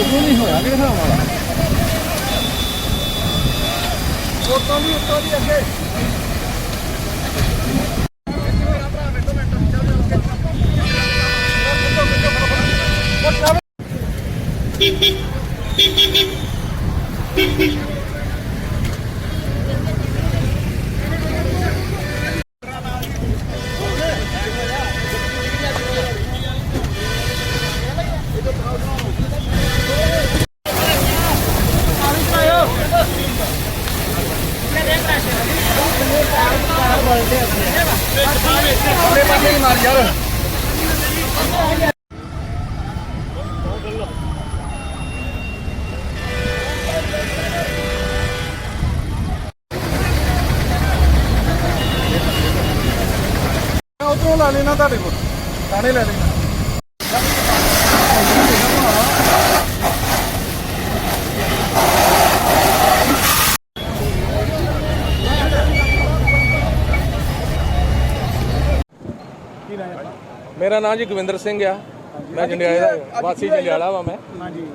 ਕਿਉਂ ਨਹੀਂ ਹੋਇਆ ਕਿਹੜੇ ਹਿਸਾਬ ਨਾਲ ਉੱਤੋਂ ਦੀ ਉੱਤੋਂ ਦੀ ਅੱਗੇ ਆਪਣੇ ਪਾਸੇ ਹੀ ਮਾਰ ਯਾਰ ਉਧਰੋਂ ਲਾ ਲੈਣਾ ਤੁਹਾਡੇ ਕੋਲ। ਥਾਣੇ ਲੈ ਲੈਣਾ। ਮੇਰਾ ਨਾਮ ਜੀ ਗੋਵਿੰਦਰ ਸਿੰਘ ਆ। ਮੈਂ ਜੰਡਿਆਲੇ ਦਾ ਵਾਸੀ ਜੰਡਿਆਲਾ ਵਾ ਮੈਂ। ਹਾਂਜੀ।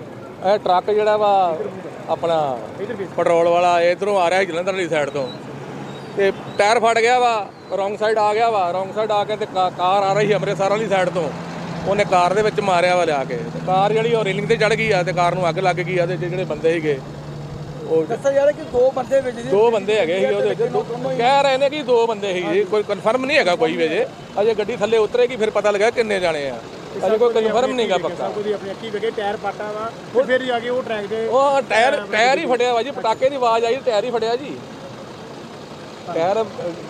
ਇਹ ਟਰੱਕ ਜਿਹੜਾ ਵਾ ਆਪਣਾ ਪੈਟਰੋਲ ਵਾਲਾ ਇਧਰੋਂ ਆ ਰਿਹਾ ਜਲੰਧਰ ਵਾਲੀ ਸਾਈਡ ਤੋਂ। ਤੇ ਟਾਇਰ ਫਟ ਗਿਆ ਵਾ ਰੋਂਗ ਸਾਈਡ ਆ ਗਿਆ ਵਾ ਰੋਂਗ ਸਾਈਡ ਆ ਕੇ ਤੇ ਕਾਰ ਆ ਰਹੀ ਸੀ ਅੰਮ੍ਰਿਤਸਰ ਵਾਲੀ ਸਾਈਡ ਤੋਂ। ਉਹਨੇ ਕਾਰ ਦੇ ਵਿੱਚ ਮਾਰਿਆ ਵਾ ਲਿਆ ਕੇ। ਕਾਰ ਜਿਹੜੀ ਉਹ ਰੇਲਿੰਗ ਤੇ ਚੜ ਗਈ ਆ ਤੇ ਕਾਰ ਨੂੰ ਅੱਗ ਲੱਗ ਗਈ ਆ ਤੇ ਜਿਹੜੇ ਬੰਦੇ ਸੀਗੇ ਉਹ ਦੱਸਿਆ ਯਾਰ ਕਿ ਦੋ ਬੰਦੇ ਵਿੱਚ ਜੀ ਦੋ ਬੰਦੇ ਹੈਗੇ ਸੀ ਉਹਦੇ। ਵਿੱਚ ਦੋ- ਕਹਿ ਰਹੇ ਨੇ ਕਿ ਦੋ ਬੰਦੇ ਸੀ ਜੀ ਕੋਈ ਕਨਫਰਮ ਨਹੀਂ ਹੈਗਾ ਕੋਈ ਵੀ ਅਜੇ। ਅਜੇ ਗੱਡੀ ਥੱਲੇ ਉਤਰੇਗੀ ਫਿਰ ਪਤਾ ਲੱਗਾ ਕਿੰਨੇ ਜਾਣੇ ਆ। ਅਜੇ ਕੋਈ ਕਨਫਰਮ ਨਹੀਂਗਾ ਪੱਕਾ। ਕੋਈ ਆਪਣੀ ਅੱਖੀ ਵੇਖੇ ਟਾਇਰ ਪਾਟਾ ਵਾ ਤੇ ਫਿਰ ਜਾ ਕੇ ਉਹ ਟਰੈਕ ਦੇ। ਉਹ ਟਾਇਰ ਟਾਇਰ ਹੀ ਫਟਿਆ ਵਾ ਜੀ ਪਟਾਕੇ ਦੀ ਆਵਾਜ਼ ਆਈ ਟਾਇਰ ਹੀ ਫਟਿਆ ਜੀ। ਟਾਇਰ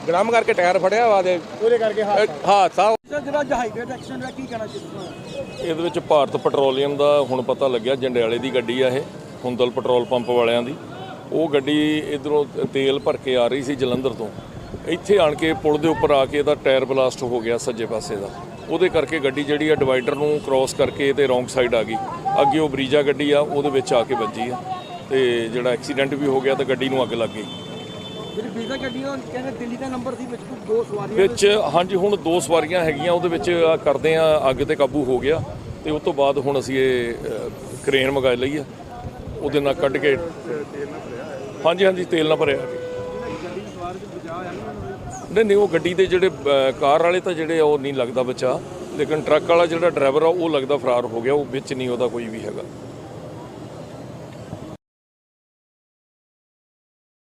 ਗ੍ਰਾਮ ਕਰਕੇ ਟਾਇਰ ਫਟਿਆ ਵਾ ਤੇ ਉਹਦੇ ਕਰਕੇ ਹਾਦਸਾ ਇਹ ਹਾਦਸਾ ਸਰ ਜਿਹੜਾ ਜਹਾਈਵੇ ਦਾ ਐਕਸੀਡੈਂਟ ਹੋਇਆ ਕੀ ਕਹਿਣਾ ਚਾਹੁੰਦੇ ਇਹਦੇ ਵਿੱਚ ਭਾਰਤ ਪੈਟਰੋਲੀਅਮ ਦਾ ਹੁਣ ਪਤਾ ਲੱਗਿਆ ਜੰਡਿਆਲੇ ਦੀ ਗੱਡੀ ਆ ਇਹ ਹੁੰਦਲ ਪੈਟਰੋਲ ਪੰਪ ਵਾਲਿਆਂ ਦੀ। ਉਹ ਗੱਡੀ ਇਧਰੋਂ ਤੇਲ ਭਰ ਕੇ ਆ ਰਹੀ ਸੀ ਜਲੰਧਰ ਤੋਂ। ਇੱਥੇ ਆਣ ਕੇ ਪੁਲ ਦੇ ਉੱਪਰ ਆ ਕੇ ਇਹਦਾ ਟਾਇਰ ਬਲਾਸਟ ਹੋ ਗਿਆ ਸੱਜੇ ਪਾਸੇ ਦਾ। ਉਹਦੇ ਕਰਕੇ ਗੱਡੀ ਜਿਹੜੀ ਆ ਡਿਵਾਈਡਰ ਨੂੰ ਕ੍ਰਾਸ ਕਰਕੇ ਤੇ ਰੋਂਗ ਸਾਈਡ ਆ ਗਈ। ਅੱਗੇ ਉਹ ਬਰੀਜਾ ਗੱਡੀ ਆ ਉਹਦੇ ਵਿੱਚ ਆ ਕੇ ਵੱਜੀ ਆ। ਤੇ ਜਿਹੜਾ ਐਕਸੀਡੈਂਟ ਵੀ ਹੋ ਗਿਆ ਤੇ ਗੱਡੀ ਨੂੰ ਅੱਗ ਲੱਗ ਗਈ। ਜਿਹੜੀ ਵੀਜ਼ਾ ਗੱਡੀ ਉਹ ਕਹਿੰਦੇ ਦਿੱਲੀ ਦਾ ਨੰਬਰ ਸੀ ਵਿੱਚ ਦੋ ਸਵਾਰੀਆਂ ਵਿੱਚ ਹਾਂਜੀ ਹੁਣ ਦੋ ਸਵਾਰੀਆਂ ਹੈਗੀਆਂ ਉਹਦੇ ਵਿੱਚ ਆ ਕਰਦੇ ਆ ਅੱਗ ਤੇ ਕਾਬੂ ਹੋ ਗਿਆ। ਤੇ ਉਸ ਤੋਂ ਬਾਅਦ ਹੁਣ ਅਸੀਂ ਇਹ ਕਰੇਨ ਮੰਗਾ ਲਈ ਆ। ਉਹਦੇ ਨਾਲ ਕੱਢ ਕੇ ਹਾਂਜੀ ਹਾਂਜੀ, ਤੇਲ ਨਾਲ ਭਰਿਆ। ਨਹੀਂ ਨਹੀਂ, ਉਹ ਗੱਡੀ ਦੇ ਜਿਹੜੇ ਕਾਰ ਵਾਲੇ ਤਾਂ ਜਿਹੜੇ ਆ, ਉਹ ਨਹੀਂ ਲੱਗਦਾ ਬਚਾ। ਲੇਕਿਨ ਟਰੱਕ ਵਾਲਾ ਜਿਹੜਾ ਡਰਾਈਵਰ ਆ, ਉਹ ਲੱਗਦਾ ਫਰਾਰ ਹੋ ਗਿਆ, ਉਹ ਵਿੱਚ ਨਹੀਂ, ਉਹਦਾ ਕੋਈ ਵੀ ਹੈਗਾ।